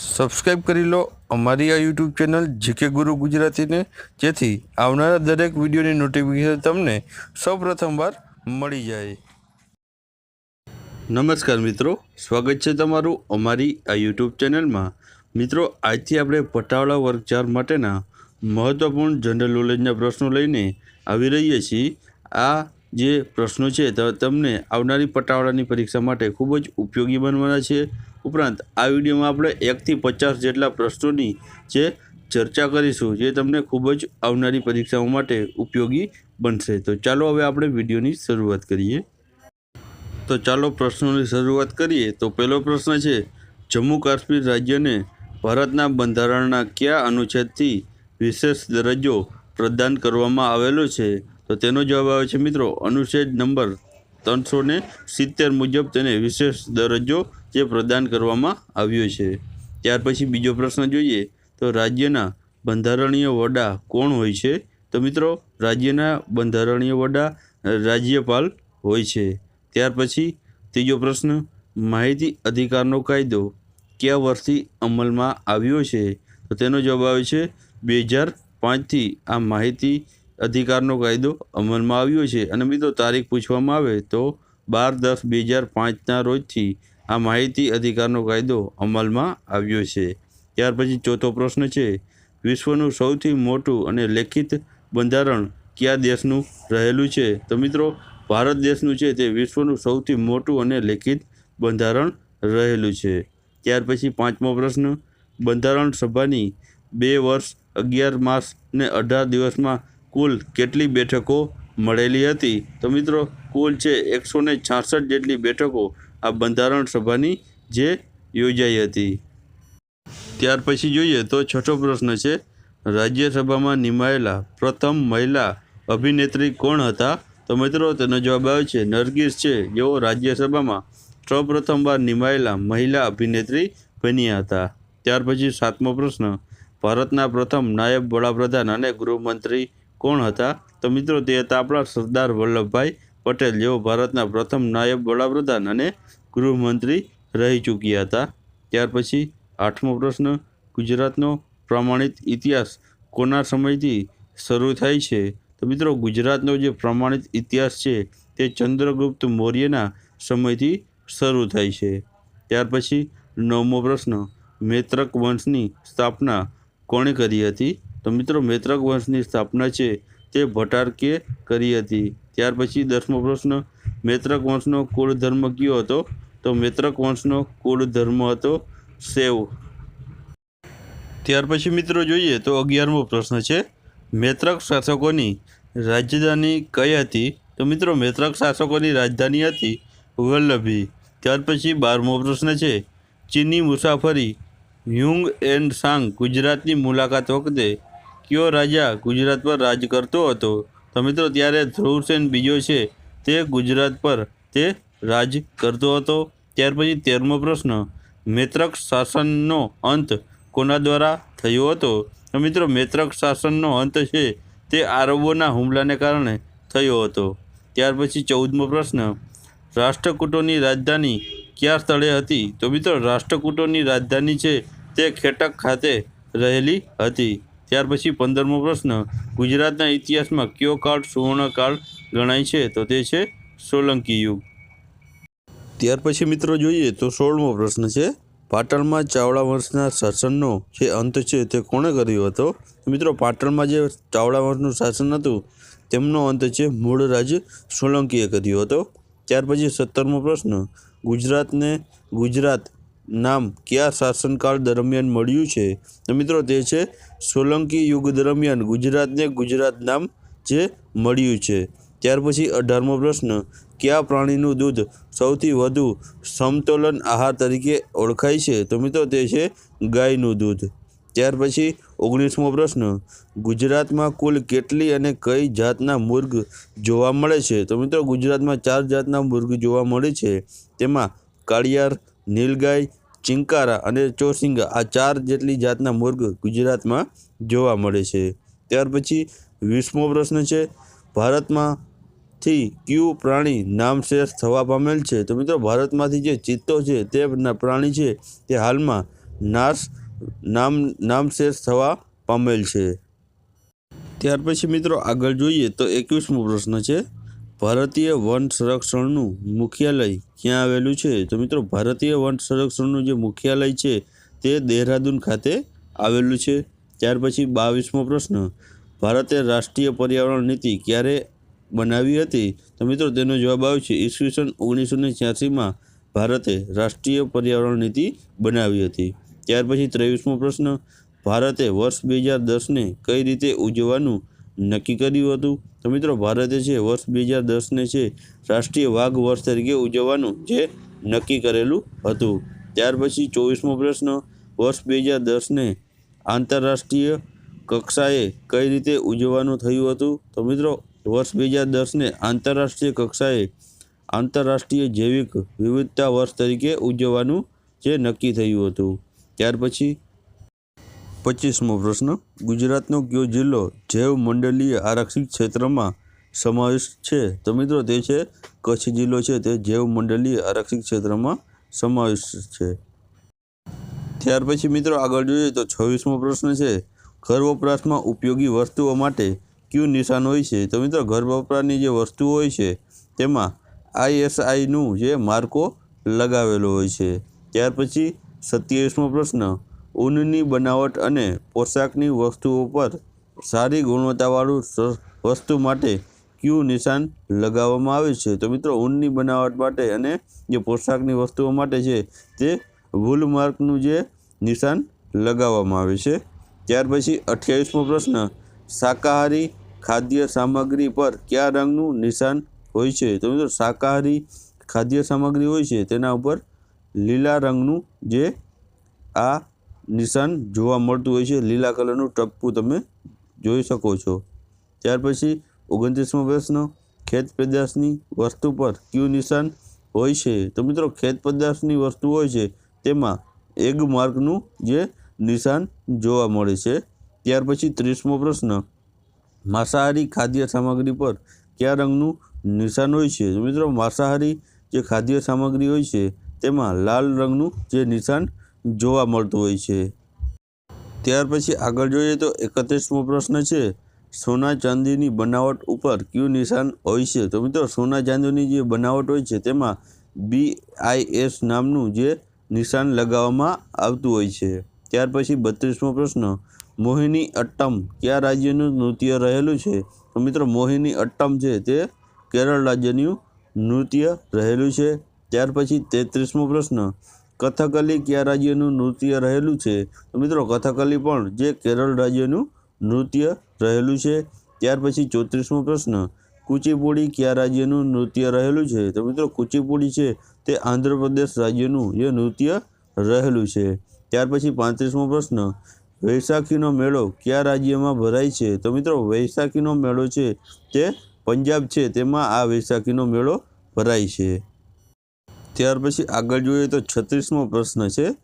Subscribe કરી લો અમારી આ યુટ્યુબ ચેનલ જીકે ગુરુ ગુજરાતીને. જેથી આવનારા દરેક વિડીયોની નોટિફિકેશન તમને સૌપ્રથમવાર મળી જાય. નમસ્કાર મિત્રો, સ્વાગત છે તમારું અમારી આ યુટ્યુબ ચેનલમાં. મિત્રો, આજથી આપણે પટાવાળા વર્ગ ચાર માટેના મહત્ત્વપૂર્ણ જનરલ નોલેજના પ્રશ્નો લઈને આવી રહીએ છીએ. આ જે પ્રશ્નો છે તમને આવનારી પટાવાળાની પરીક્ષા માટે ખૂબ જ ઉપયોગી બનવાના છે. ઉપરાંત આ વિડીયોમાં આપણે એકથી પચાસ જેટલા પ્રશ્નોની જે ચર્ચા કરીશું જે તમને ખૂબ જ આવનારી પરીક્ષાઓ માટે ઉપયોગી બનશે. તો ચાલો હવે આપણે વિડીયોની શરૂઆત કરીએ. તો ચાલો પ્રશ્નોની શરૂઆત કરીએ. તો પહેલો પ્રશ્ન છે, જમ્મુ કાશ્મીર રાજ્યને ભારતના બંધારણના કયા અનુચ્છેદથી વિશેષ દરજ્જો પ્રદાન કરવામાં આવેલો છે? તો તેનો જવાબ આવે છે મિત્રો, અનુચ્છેદ નંબર ત્રણસો ને સિત્તેર મુજબ તેને વિશેષ દરજ્જો જે પ્રદાન કરવામાં આવ્યો છે. ત્યાર પછી બીજો પ્રશ્ન જોઈએ તો રાજ્યના બંધારણીય વડા કોણ હોય છે? તો મિત્રો, રાજ્યના બંધારણીય વડા રાજ્યપાલ હોય છે. ત્યાર પછી ત્રીજો પ્રશ્ન, માહિતી અધિકારનો કાયદો કયા વર્ષથી અમલમાં આવ્યો છે? તો તેનો જવાબ આવે છે, બે હજાર પાંચથી આ માહિતી અધિકારનો કાયદો અમલમાં આવ્યો છે. અને મિત્રો, તારીખ પૂછવામાં આવે તો બાર દસ બે હજાર પાંચના રોજથી આ માહિતી અધિકારનો કાયદો અમલમાં આવ્યો છે. ત્યાર પછી ચોથો પ્રશ્ન છે, વિશ્વનું સૌથી મોટું અને લેખિત બંધારણ કયા દેશનું રહેલું છે? તો મિત્રો, ભારત દેશનું છે તે વિશ્વનું સૌથી મોટું અને લેખિત બંધારણ રહેલું છે. ત્યાર પછી પાંચમો પ્રશ્ન, બંધારણ સભાની બે વર્ષ અગિયાર માસ ને અઢાર દિવસમાં કુલ કેટલી બેઠકો મળેલી હતી? તો મિત્રો, કુલ છે એકસો ને છાસઠ જેટલી બેઠકો આ બંધારણ સભાની જે યોજાઈ હતી. ત્યાર પછી જોઈએ તો છઠ્ઠો પ્રશ્ન છે, રાજ્યસભામાં નિમાયેલા પ્રથમ મહિલા અભિનેત્રી કોણ હતા? તો મિત્રો, તેનો જવાબ આવે છે, નરગીસ છે. જેઓ રાજ્યસભામાં સૌપ્રથમવાર નિમાયેલા મહિલા અભિનેત્રી બન્યા હતા. ત્યાર પછી સાતમો પ્રશ્ન, ભારતના પ્રથમ નાયબ વડાપ્રધાન અને ગૃહમંત્રી કોણ હતા? તો મિત્રો તે હતા આપણા સરદાર વલ્લભભાઈ પટેલ. જેઓ ભારતના પ્રથમ નાયબ વડાપ્રધાન અને ગૃહમંત્રી રહી ચૂક્યા હતા. ત્યાર પછી આઠમો પ્રશ્ન, ગુજરાતનો પ્રમાણિત ઇતિહાસ કોના સમયથી શરૂ થાય છે? તો મિત્રો, ગુજરાતનો જે પ્રમાણિત ઇતિહાસ છે, તે ચંદ્રગુપ્ત મૌર્યના સમયથી શરૂ થાય છે. ત્યાર પછી નવમો પ્રશ્ન, મૈત્રક વંશની સ્થાપના કોણે કરી હતી? તો મિત્રો મૈત્રક વંશની સ્થાપના છે તે ભટારકે કરી હતી. ત્યાર પછી દસમો પ્રશ્ન, મૈત્રક વંશનો કુળ ધર્મ કયો હતો? તો મૈત્રક વંશનો કુળ ધર્મ હતો સેવ. ત્યાર પછી મિત્રો જોઈએ તો અગિયારમો પ્રશ્ન છે, મૈત્રક શાસકોની રાજધાની કઈ હતી? તો મિત્રો મૈત્રક શાસકોની રાજધાની હતી વલ્લભી. ત્યાર પછી બારમો પ્રશ્ન છે, ચીની મુસાફરી હ્યુંગ એન્ડ સાંગ ગુજરાતની મુલાકાત વખતે કયો રાજા ગુજરાત પર રાજ કરતો હતો? તો મિત્રો, ત્યારે ધ્રુવસેન બીજો છે, તે ગુજરાત પર તે રાજ કરતો હતો. ત્યાર પછી તેરમો પ્રશ્ન, મૈત્રક શાસનનો અંત કોના દ્વારા થયો હતો? તો મિત્રો, મૈત્રક શાસનનો અંત છે, તે આરબોના હુમલાને કારણે થયો હતો. ત્યાર પછી ચૌદમો પ્રશ્ન, રાષ્ટ્રકૂટોની રાજધાની કયા સ્થળે હતી? તો મિત્રો, રાષ્ટ્રકૂટોની રાજધાની છે, તે ખેટક ખાતે રહેલી હતી. ત્યાર પછી પંદરમો પ્રશ્ન, ગુજરાતના ઇતિહાસમાં કયો કાળ સુવર્ણકાળ ગણાય છે? તો તે છે સોલંકી યુગ. ત્યાર પછી મિત્રો જોઈએ તો સોળમો પ્રશ્ન છે, પાટણમાં ચાવડા વંશના શાસનનો જે અંત છે તે કોણે કર્યો હતો? મિત્રો, પાટણમાં જે ચાવડા વંશનું શાસન હતું, તેમનો અંત છે મૂળ રાજ સોલંકીએ કર્યો હતો. ત્યાર પછી સત્તરમો પ્રશ્ન, ગુજરાતને ગુજરાત નામ કયા શાસનકાળ દરમિયાન મળ્યું છે? તો મિત્રો તે છે સોલંકી યુગ દરમિયાન ગુજરાતને ગુજરાત નામ જે મળ્યું છે. ત્યાર પછી અઢારમો પ્રશ્ન, કયા પ્રાણીનું દૂધ સૌથી વધુ સમતોલન આહાર તરીકે ઓળખાય છે? તો મિત્રો તે છે ગાયનું દૂધ. ત્યાર પછી ઓગણીસમો પ્રશ્ન, ગુજરાતમાં કુલ કેટલી અને કઈ જાતના મુર્ગ જોવા મળે છે? તો મિત્રો ગુજરાતમાં ચાર જાતના મુર્ગ જોવા મળે છે. તેમાં કાળિયાર, નીલગાય ચિંકારા અને ચોસિંગા આ ચાર જેટલી જાતના મુર્ગ ગુજરાતમાં જોવા મળે છે. ત્યાર પછી વીસમો પ્રશ્ન છે, ભારતમાંથી કયું પ્રાણી નામ શેષ થવા પામેલ છે? તો મિત્રો, ભારતમાંથી જે ચિત્તો છે તે પ્રાણી છે તે હાલમાં નાશ નામ નામશેષ થવા પામેલ છે. ત્યાર પછી મિત્રો આગળ જોઈએ તો એકવીસમો પ્રશ્ન છે ભારતીય વન સંરક્ષણનું મુખ્યાલય ક્યાં આવેલું છે? તો મિત્રો, ભારતીય વન સંરક્ષણનું જે મુખ્યાલય છે, તે દહેરાદૂન ખાતે આવેલું છે. ત્યાર પછી બાવીસમો પ્રશ્ન, ભારતે રાષ્ટ્રીય પર્યાવરણ નીતિ ક્યારે બનાવી હતી? તો મિત્રો, તેનો જવાબ આવશે ઈસવીસન ઓગણીસો ને છ્યાસીમાં ભારતે રાષ્ટ્રીય પર્યાવરણ નીતિ બનાવી હતી. ત્યાર પછી ત્રેવીસમો પ્રશ્ન, ભારતે વર્ષ બે હજાર દસને કઈ રીતે ઉજવવાનું નક્કી કર્યું હતું. તો મિત્રો, ભારતે છે વર્ષ બે હજાર દસને છે રાષ્ટ્રીય વાઘ વર્ષ તરીકે ઉજવવાનું જે નક્કી કરેલું હતું. ત્યાર પછી ચોવીસમો પ્રશ્ન, વર્ષ બે હજાર દસને આંતરરાષ્ટ્રીય કક્ષાએ કઈ રીતે ઉજવવાનું થયું હતું? તો મિત્રો, વર્ષ બે હજાર દસને આંતરરાષ્ટ્રીય કક્ષાએ આંતરરાષ્ટ્રીય જૈવિક વિવિધતા વર્ષ તરીકે ઉજવવાનું જે નક્કી થયું હતું. ત્યાર પછી પચીસમો પ્રશ્ન. ગુજરાતનો કયો જિલ્લો જૈવ મંડળીય આરક્ષિત ક્ષેત્રમાં સમાવેશ છે? તો મિત્રો તે છે, કચ્છ જિલ્લો છે, તે જૈવ મંડળીય આરક્ષિત ક્ષેત્રમાં સમાવેશ છે. ત્યાર પછી મિત્રો આગળ જોઈએ તો છવ્વીસમો પ્રશ્ન છે, ઘર વપરાશમાં ઉપયોગી વસ્તુઓ માટે કયું નિશાન હોય છે? તો મિત્રો ઘર વપરાશની જે વસ્તુઓ હોય છે, તેમાં આઈએસઆઈનું જે માર્કો લગાવેલો હોય છે. ત્યાર પછી સત્યાવીસમો પ્રશ્ન ઊનની બનાવટ અને પોશાકની વસ્તુઓ પર સારી ગુણવત્તાવાળું વસ્તુ માટે ક્યુ નિશાન લગાવવામાં આવે છે. તો મિત્રો, ઊનની બનાવટ માટે અને જે પોશાકની વસ્તુઓ માટે છે, તે વુલમાર્કનું જે નિશાન લગાવવામાં આવે છે. ત્યાર પછી અઠ્યાવીસમો પ્રશ્ન, શાકાહારી ખાદ્ય સામગ્રી પર કયા રંગનું નિશાન હોય છે? તો મિત્રો, શાકાહારી ખાદ્ય સામગ્રી હોય છે, તેના ઉપર લીલા રંગનું જે આ નિશાન જોવા મળતું હોય છે. લીલા કલરનું ટપકું તમે જોઈ શકો છો. ત્યાર પછી ઓગણત્રીસમો પ્રશ્ન, ખેત પેદાશની વસ્તુ પર ક્યુ નિશાન હોય છે? તો મિત્રો, ખેત પેદાશની વસ્તુ હોય છે, તેમાં એગ માર્કનું જે નિશાન જોવા મળે છે. ત્યાર પછી ત્રીસમો પ્રશ્ન, માંસાહારી ખાદ્ય સામગ્રી પર કયા રંગનું નિશાન હોય છે? તો મિત્રો, માંસાહારી જે ખાદ્ય સામગ્રી હોય છે, તેમાં લાલ રંગનું જે નિશાન જોવા મળતું હોય છે. ત્યાર પછી આગળ જોઈએ તો એકત્રીસમો પ્રશ્ન છે, સોના ચાંદીની બનાવટ ઉપર કયું નિશાન હોય છે? તો મિત્રો, સોના ચાંદીની જે બનાવટ હોય છે, તેમાં બી આઈ એસ નામનું જે નિશાન લગાવવામાં આવતું હોય છે. ત્યાર પછી બત્રીસમો પ્રશ્ન, મોહિની અટ્ટમ કયા રાજ્યનું નૃત્ય રહેલું છે? તો મિત્રો, મોહિની અટ્ટમ છે તે કેરળ રાજ્યનું નૃત્ય રહેલું છે. ત્યાર પછી તેત્રીસમો પ્રશ્ન કથકલી કયા રાજ્યનું નૃત્ય રહેલું છે? તો મિત્રો, કથકલી પણ જે કેરળ રાજ્યનું નૃત્ય રહેલું છે. ત્યાર પછી ચોત્રીસમો પ્રશ્ન, કુચીપુડી કયા રાજ્યનું નૃત્ય રહેલું છે? તો મિત્રો, કુચીપુડી છે તે આંધ્રપ્રદેશ રાજ્યનું જે નૃત્ય રહેલું છે. ત્યાર પછી પાંત્રીસમો પ્રશ્ન વૈશાખીનો મેળો કયા રાજ્યમાં ભરાય છે? તો મિત્રો વૈશાખીનો મેળો છે તે પંજાબ છે. તેમાં આ વૈશાખીનો મેળો ભરાય છે. ત્યાર પછી આગળ જોઈએ તો છત્રીસમો પ્રશ્ન છે,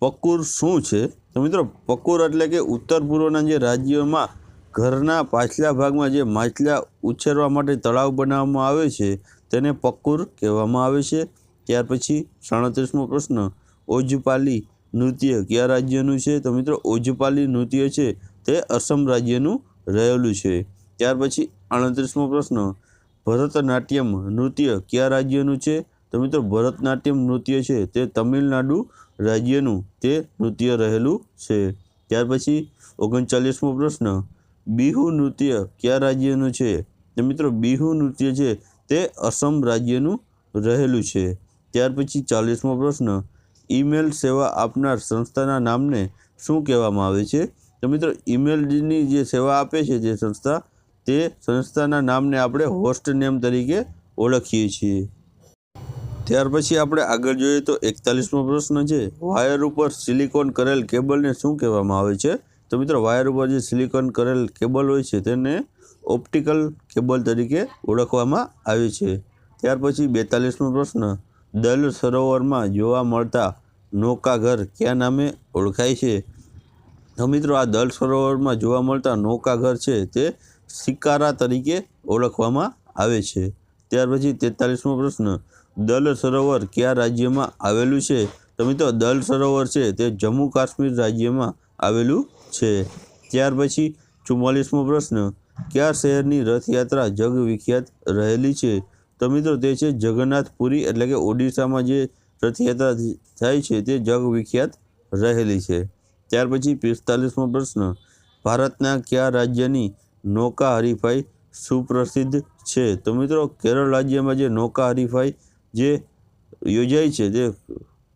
પકુર શું છે? તો મિત્રો, પકુર એટલે કે ઉત્તર પૂર્વના જે રાજ્યોમાં ઘરના પાછલા ભાગમાં જે માછલા ઉછેરવા માટે તળાવ બનાવવામાં આવે છે, તેને પકુર કહેવામાં આવે છે. ત્યાર પછી સાડત્રીસમો પ્રશ્ન, ઓજપાલી નૃત્ય કયા રાજ્યનું છે? તો મિત્રો, ઓજપાલી નૃત્ય છે, તે અસમ રાજ્યનું રહેલું છે. ત્યાર પછી આડત્રીસમો પ્રશ્ન, ભરતનાટ્યમ નૃત્ય કયા રાજ્યનું છે? તો મિત્રો, ભરતનાટ્યમ નૃત્ય છે તે તમિલનાડુ રાજ્યનું તે નૃત્ય રહેલું છે. ત્યાર પછી ઓગણચાલીસમો પ્રશ્ન, બિહુ નૃત્ય કયા રાજ્યનું છે? તો મિત્રો, બિહુ નૃત્ય છે તે અસમ રાજ્યનું રહેલું છે. ત્યાર પછી ચાલીસમો પ્રશ્ન, ઈમેલ સેવા આપનાર સંસ્થાના નામને શું કહેવામાં આવે છે? તો મિત્રો, ઈમેલની જે સેવા આપે છે જે સંસ્થા, તે સંસ્થાના નામને આપણે હોસ્ટ નેમ તરીકે ઓળખીએ છીએ. ત્યાર પછી આપણે આગળ જોઈએ તો એકતાલીસમો પ્રશ્ન છે વાયર ઉપર સિલિકોન કરેલ કેબલને શું કહેવામાં આવે છે? તો મિત્રો વાયર ઉપર જે સિલિકોન કરેલ કેબલ હોય છે તેને ઓપ્ટિકલ કેબલ તરીકે ઓળખવામાં આવે છે. ત્યાર પછી બેતાલીસમો પ્રશ્ન દલ સરોવરમાં જોવા મળતા નૌકાઘર કયા નામે ઓળખાય છે? તો મિત્રો આ દલ સરોવરમાં જોવા મળતા નૌકાઘર છે તે સિકારા તરીકે ઓળખવામાં આવે છે. ત્યાર પછી તેતાલીસમો પ્રશ્ન દલ સરોવર કયા રાજ્યમાં આવેલું છે? તો મિત્રો દલ સરોવર છે, તે જમ્મુ કાશ્મીર રાજ્યમાં આવેલું છે. ત્યાર પછી ચુમ્માલીસમો પ્રશ્ન, કયા શહેરની રથયાત્રા જગવિખ્યાત રહેલી છે? તો મિત્રો તે છે જગન્નાથપુરી એટલે કે ઓડિશામાં જે રથયાત્રા થાય છે, તે જગવિખ્યાત રહેલી છે. ત્યાર પછી પિસ્તાલીસમો પ્રશ્ન, ભારતના કયા રાજ્યની નૌકા હરીફાઈ સુપ્રસિદ્ધ છે? તો મિત્રો કેરળ રાજ્યમાં જે નૌકા હરીફાઈ જે યોજાય છે તે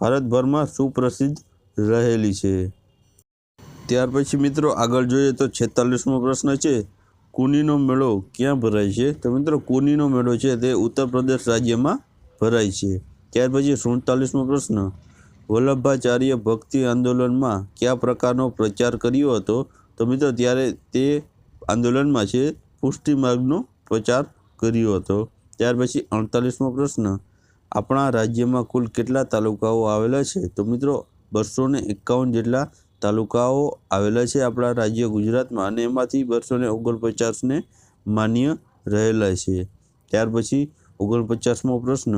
ભારતભરમાં સુપ્રસિદ્ધ રહેલી છે. ત્યાર પછી મિત્રો આગળ જોઈએ તો છેતાલીસમો પ્રશ્ન છે, કુનીનો મેળો ક્યાં ભરાય છે? તો મિત્રો કુનીનો મેળો છે તે ઉત્તર પ્રદેશ રાજ્યમાં ભરાય છે. ત્યાર પછી સુડતાલીસમો પ્રશ્ન, વલ્લભાચાર્ય ભક્તિ આંદોલનમાં કયા પ્રકારનો પ્રચાર કર્યો હતો? તો મિત્રો ત્યારે તે આંદોલનમાં છે પુષ્ટિ માર્ગનો પ્રચાર કર્યો હતો. ત્યાર પછી અડતાલીસમો પ્રશ્ન આપણા રાજ્યમાં કુલ કેટલા તાલુકાઓ આવેલા છે? તો મિત્રો બસો ને એકાવન જેટલા તાલુકાઓ આવેલા છે આપણા રાજ્ય ગુજરાતમાં અને એમાંથી બસો ને ઓગણપચાસને માન્ય રહેલા છે. ત્યાર પછી ઓગણપચાસમો પ્રશ્ન,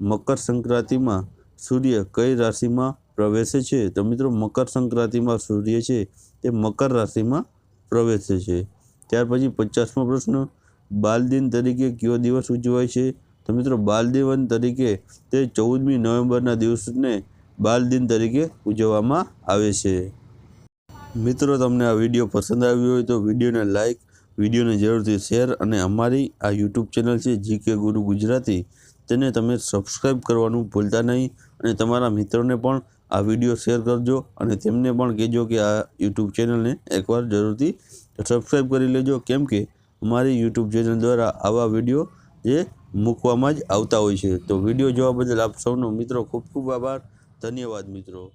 મકર સંક્રાંતિમાં સૂર્ય કઈ રાશિમાં પ્રવેશે છે? તો મિત્રો, મકર સંક્રાંતિમાં સૂર્ય છે તે મકર રાશિમાં પ્રવેશે છે. ત્યાર પછી પચાસમો પ્રશ્ન, બાલ દિન તરીકે કયો દિવસ ઉજવાય છે? મિત્રો બાલદીવન તરીકે તે ચૌદમી નવેમ્બરના દિવસને બાલદિન તરીકે ઉજવવામાં આવે છે. મિત્રો, તમને આ વીડિયો પસંદ આવ્યો હોય તો વિડીયોને લાઇક વિડીયોને જરૂરથી શેર અને અમારી આ યુટ્યુબ ચેનલ છે જીકે ગુરુ ગુજરાતી, તેને તમે સબસ્ક્રાઈબ કરવાનું ભૂલતા નહીં અને તમારા મિત્રોને પણ આ વીડિયો શેર કરજો અને તેમને પણ કહેજો કે આ યુટ્યુબ ચેનલને એકવાર જરૂરથી સબસ્ક્રાઈબ કરી લેજો. કેમ કે અમારી યુટ્યુબ ચેનલ દ્વારા આવા વીડિયો જે મૂકવામાં જ આવતા હોય છે. તો વીડિયો જોવા બદલ આપ સૌનો મિત્રો ખૂબ ખૂબ આભાર. ધન્યવાદ મિત્રો.